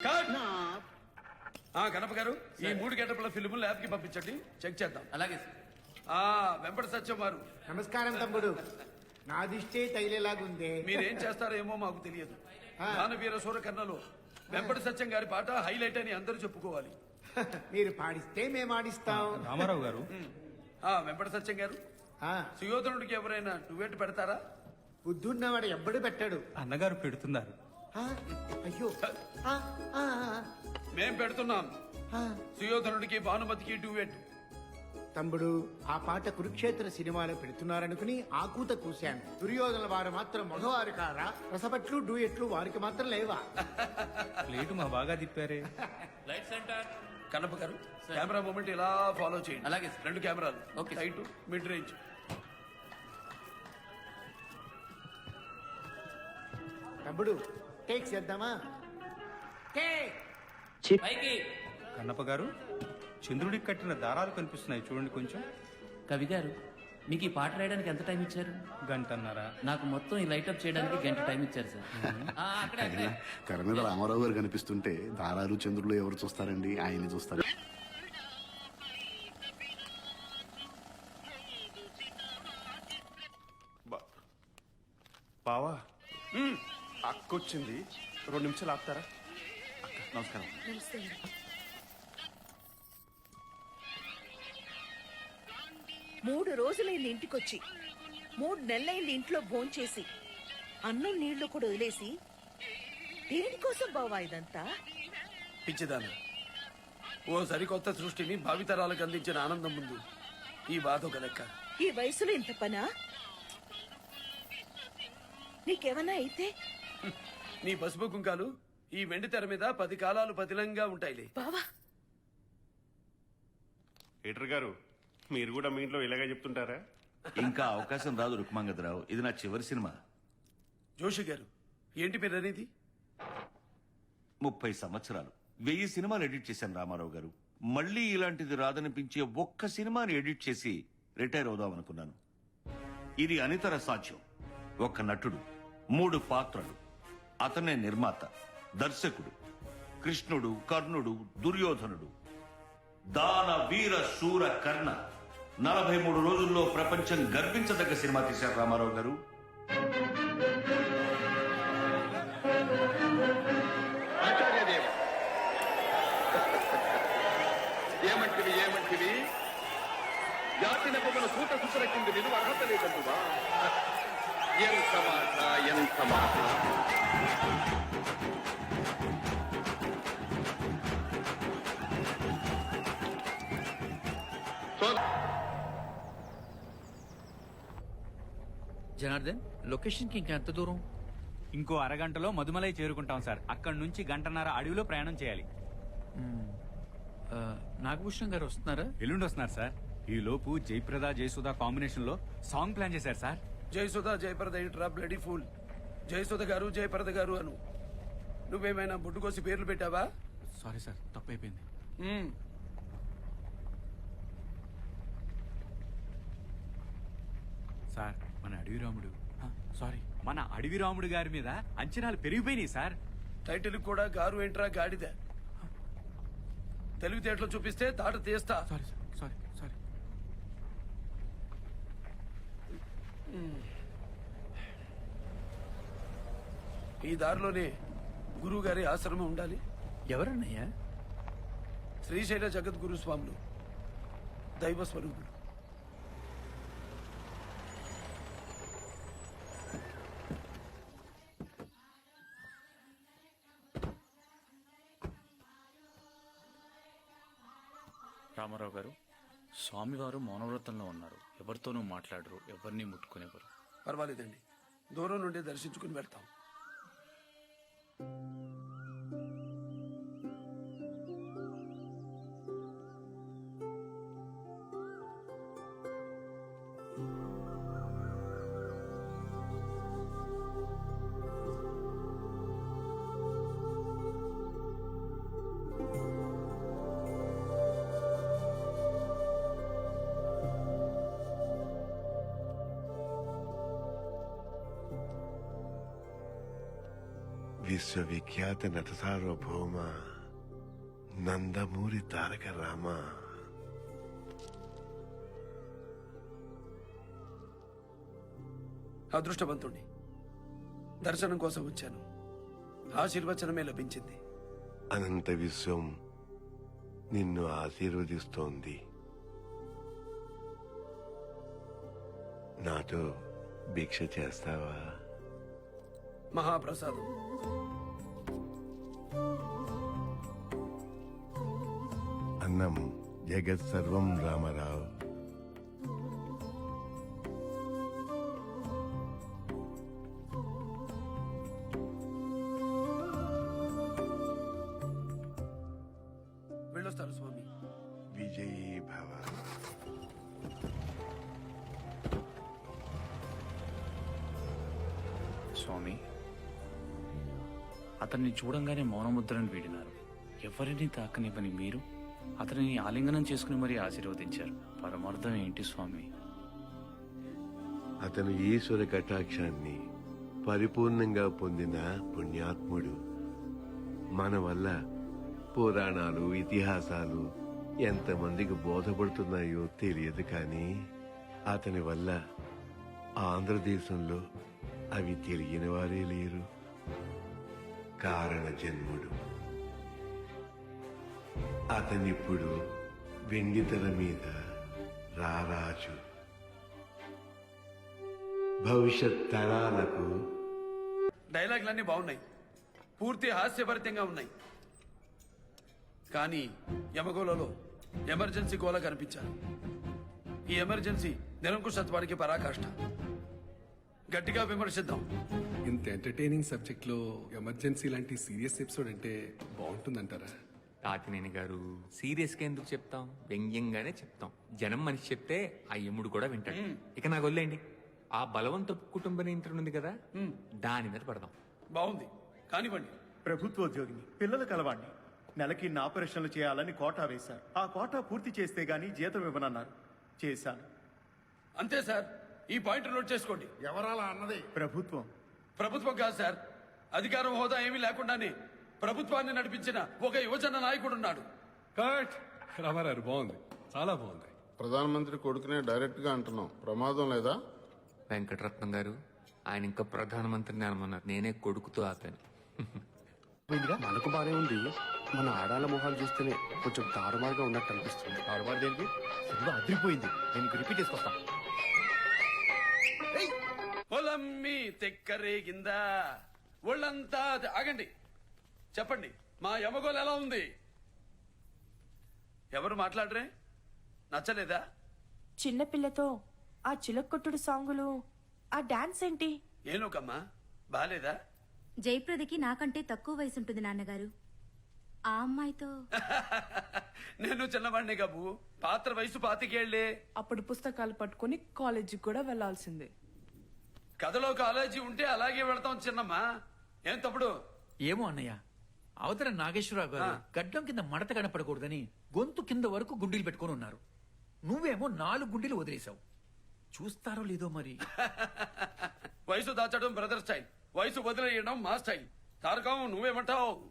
Cut! ఆ గణప గారు ఈ మూడు గంటల ఫిల్మ్ ల్యాబ్కి పంపించండి. చెక్ చేద్దాం. అలాగే ఆ వెంపటి సత్యం వారు. నమస్కారం తమ్ముడు. నా దిష్టే తగిలేలాగుందే. మీరేం చేస్తారేమో మాకు తెలియదు. ఆ. దానవీర సూర కన్నలో వెంపటి సత్యం గారి పాట హైలైట్ అని అందరూ చెప్పుకోవాలి. మీరు పాడిస్తే మేము ఆడిస్తాం. రామారావు గారు. ఆ వెంపటి సత్యం గారు. ఆ, సుయోధనుడికి ఎవరైనా డువెట్ పెడతారా? బుద్ధున్నవాడు ఎవ్వడు పెట్టాడు. అన్నగారు పెడుతున్నారు. ఆ, అయ్యో. ఆ, ఆ, మేం పెడుతున్నాం. ఆ. సుయోధనుడికి భానుమతికి డువెట్ తమ్ముడు ఆ పాట కురుక్షేత్ర సినిమాలో పెడుతున్నారనుకుని ఆకూత కూశాను. దుర్యోధన వారు మాత్రం మగవారు కారా? రసపట్లు డూయట్లు వారికి మాత్రం లేవా? ప్లేటు మా బాగా తిప్పారే. Light centre. కన్నప్ప గారు కెమెరా మూమెంట్ ఇలా ఫాలో చేయండి. అలాగే సార్. రెండు కెమెరాలు. ఓకే. Light mid range. తమ్ముడు టేక్ చేద్దామా? పైకి! కన్నప్ప గారు చంద్రుడికి కట్టిన దారాలు కనిపిస్తున్నాయి చూడండి కొంచెం. కవి గారు మీకు ఈ పాట రాయడానికి ఎంత టైం ఇచ్చారు? గంటన్నారా. నాకు మొత్తం ఈ లైట్ అప్ చేయడానికి గంట టైం ఇచ్చారు సార్. ఆ, అక్కడే అక్కడే. తెర మీద రామారావు గారు కనిపిస్తుంటే దారాలు చంద్రులు ఎవరు చూస్తారండి? ఆయన చూస్తారు. బావా? అక్కొచ్చింది. రెండు నిమిషాలు ఆపుతారా? అక్క నమస్కారం మూడు రోజులైంది ఇంటికొచ్చి. మూడు నెలలైంది ఇంట్లో భోంచేసి. అన్నం నీళ్ళు కూడా వదిలేసి. దేనికోసం బావా ఇదంతా? పిచ్చిదాన. ఓ సరికొత్త సృష్టిని భావితరాలకు అందించిన ఆనందం ముందు ఈ బాధ ఒక లెక్క. ఈ వయసులో ఇంత పనా? నీకేమన్నా అయితే నీ పసుపు కుంకాలు ఈ వెండి తెర మీద పది కాలాలు పతిలంగా ఉంటాయిలే. బావా! ఎటర్ గారు మీరు కూడా మీ ఇంట్లో ఇలాగే చెప్తుంటారా? ఇంకా అవకాశం రాదు రుక్మాంగదరావు. ఇది నా చివరి సినిమా. జోషి గారు ఏంటి మీరు అనేది ముప్పై సంవత్సరాలు. వెయ్యి సినిమాలు ఎడిట్ చేశాను రామారావు గారు. మళ్ళీ ఇలాంటిది రాదనిపించే ఒక్క సినిమాని ఎడిట్ చేసి రిటైర్ అవుదాం అనుకున్నాను. ఇది అనితర సాధ్యం. ఒక నటుడు మూడు పాత్రలు. అతనే నిర్మాత దర్శకుడు కృష్ణుడు కర్ణుడు దుర్యోధనుడు. దాన వీర శూర కర్ణ. నలభై మూడు రోజుల్లో ప్రపంచం గర్వించదగ్గ సినిమా తీశారు రామారావు గారు. ఏమంటివి ఏమంటివి? జాతి నెపముల సూత సుతల కింద అర్హత లేదంటువా? ఎంత మాట ఎంత మాట జనార్దన్ లొకేషన్కి ఇంకా ఎంత దూరం? ఇంకో అరగంటలో మధుమలై చేరుకుంటాం సార్. అక్కడి నుంచి గంటన్నర అడవిలో ప్రయాణం చేయాలి. నాగభూషణం గారు వస్తున్నారా? ఎల్లుండి వస్తున్నారు సార్. ఈ లోపు జయప్రద జయసుధ కాంబినేషన్లో సాంగ్ ప్లాన్ చేశారు సార్. జయసుధ జయప్రద ఏంట్రా బ్లడీ ఫూల్ జయసుధ గారు జయప్రద గారు అను. నువ్వేమైనా బుడ్డుకోసి పేర్లు పెట్టావా? సారీ సార్ తప్పైపోయింది. సార్ మన అడవి రాముడు. సారీ మన అడవి రాముడు గారి మీద అంచనాలు పెరిగిపోయినాయి సార్ టైటిల్ కూడా గారు ఏంట్రా గాడిద? తెలివితేటలు చూపిస్తే తాట తీస్తా. సారీ సార్ సారీ సారీ ఈ దారిలోనే గురువు గారి ఆశ్రమం ఉండాలి. ఎవరన్నయ్యా? శ్రీశైల జగద్గురు స్వాములు దైవ స్వరూపులు. రామారావు గారు స్వామివారు మౌనవ్రతంలో ఉన్నారు. ఎవరితోనూ మాట్లాడరు ఎవరిని ముట్టుకునేవారు. పర్వాలేదండి. దూరం నుండి దర్శించుకుని వెళ్తాం. విశ్వవిఖ్యాత నట సార్వభౌమ నందమూరి తారక రామ. అదృష్టవంతుణ్ణి. దర్శనం కోసం వచ్చాను. ఆశీర్వచనమే లభించింది. అనంత విశ్వం నిన్ను ఆశీర్వదిస్తోంది. నాతో భిక్ష చేస్తావా? మహాప్రసాదం. అన్నం జగత్ సర్వం రామరావు. స్వామి. విజయీ భవ. స్వామి అతన్ని చూడంగానే మౌనముద్రను వీడినారు. ఎవరిని తాకనివ్వని మీరు? అతనిని ఆలింగనం చేసుకుని మరీ ఆశీర్వదించారు. పరమార్థం ఏంటి స్వామి? అతను ఈశ్వర కటాక్షాన్ని పరిపూర్ణంగా పొందిన పుణ్యాత్ముడు. మన వల్ల పురాణాలు ఇతిహాసాలు ఎంతమందికి బోధపడుతున్నాయో తెలియదు కానీ అతని వల్ల ఆంధ్రదేశంలో అవి తెలియని వారే లేరు. కారణ జన్ముడు అతనిప్పుడు వెండితెర మీద రారాజు. భవిష్యత్ తరాలకు డైలాగులన్నీ బాగున్నాయి. పూర్తి హాస్యభరితంగా ఉన్నాయి. కానీ యమగోళలో ఎమర్జెన్సీ గోళ కనిపించారు ఈ ఎమర్జెన్సీ నిరంకుశత్వానికి పరాకాష్ట. గట్టిగా విమర్శిద్దాం. ఇంత ఎంటర్టైనింగ్ సబ్జెక్ట్లో ఎమర్జెన్సీ లాంటి సీరియస్ ఎపిసోడ్ అంటే బాగుంటుందంటారా? తాతినేని గారు సీరియస్గా ఎందుకు చెప్తాం? వ్యంగ్యంగానే చెప్తాం. జనం మనిషి చెప్తే ఆ యముడు కూడా వింటాడు. ఇక నాకు వదిలేండి ఆ బలవంతపు కుటుంబ నియంత్రణ ఉంది కదా దాని మీద పడదాం. బాగుంది. కానివ్వండి. ప్రభుత్వోద్యోగిని పిల్లల కలవాణ్ణి నెలకి ఇన్ని ఆపరేషన్లు చేయాలని కోటా వేశారు. ఆ కోటా పూర్తి చేస్తే గానీ జీతం ఇవ్వనన్నారు. చేశాను. అంతే సార్. ఈ పాయింట్ నోట్ చేసుకోండి. ఎవరాలా అన్నది? ప్రభుత్వం. ప్రభుత్వం కాదు సార్. అధికారం హోదా ఏమీ లేకుండానే ప్రభుత్వాన్ని నడిపించిన ఒక యువజన నాయకుడున్నాడు కరెక్ట్ రామారావు బాగుంది. చాలా బాగుంది. ప్రధానమంత్రి కొడుకునే డైరెక్ట్గా అంటున్నాం ప్రమాదం లేదా? వెంకటరత్నం గారు ఆయన ఇంకా ప్రధానమంత్రిని అనమన్నారు. నేనే కొడుకుతో ఆపాను. మనకు బానే ఉంది. మన ఆడాల మొహాలు చూస్తేనే కొంచెం తారుమారుగా ఉన్నట్టు అనిపిస్తుంది. తారుమారు దేనికి? అదిరిపోయింది. నేను రిపీట్ చేసుకొస్తా పొలమ్మి తెక్కరేగిందా? ఒళ్ళంతా ఆగండి. చెప్పండి మా యమగోలు ఎలా ఉంది? ఎవరు మాట్లాడరే? నచ్చలేదా? చిన్నపిల్లతో ఆ చిలక్కొట్టుడు సాంగులు ఆ డాన్స్ ఏంటి? ఏనోకమ్మా బాలేదా? జయప్రదకి నాకంటే తక్కువ వయసు ఉంటుంది నాన్నగారు. ఆ అమ్మాయితో నేను చిన్నవాడిని కబు. పాత్ర వయసు పాతికేళ్ళే. అప్పుడు పుస్తకాలు పట్టుకొని కాలేజీకి కూడా వెళ్ళాల్సిందే కథలో కాలేజీ ఉంటే అలాగే వెళతాం చిన్నమ్మా. ఏం తప్పుడు ఏమో అన్నయ్య అవతల నాగేశ్వరరావు గారు గడ్డం కింద మడత కనపడకూడదని గొంతు కింద వరకు గుండీలు పెట్టుకొని ఉన్నారు. నువ్వేమో నాలుగు గుండీలు వదిలేశావు. చూస్తారో లేదో మరి. వయసు దాచడం బ్రదర్ స్టైల్. వయసు వదిలేయడం మా స్టైల్. తారకం నువ్వేమంటావు?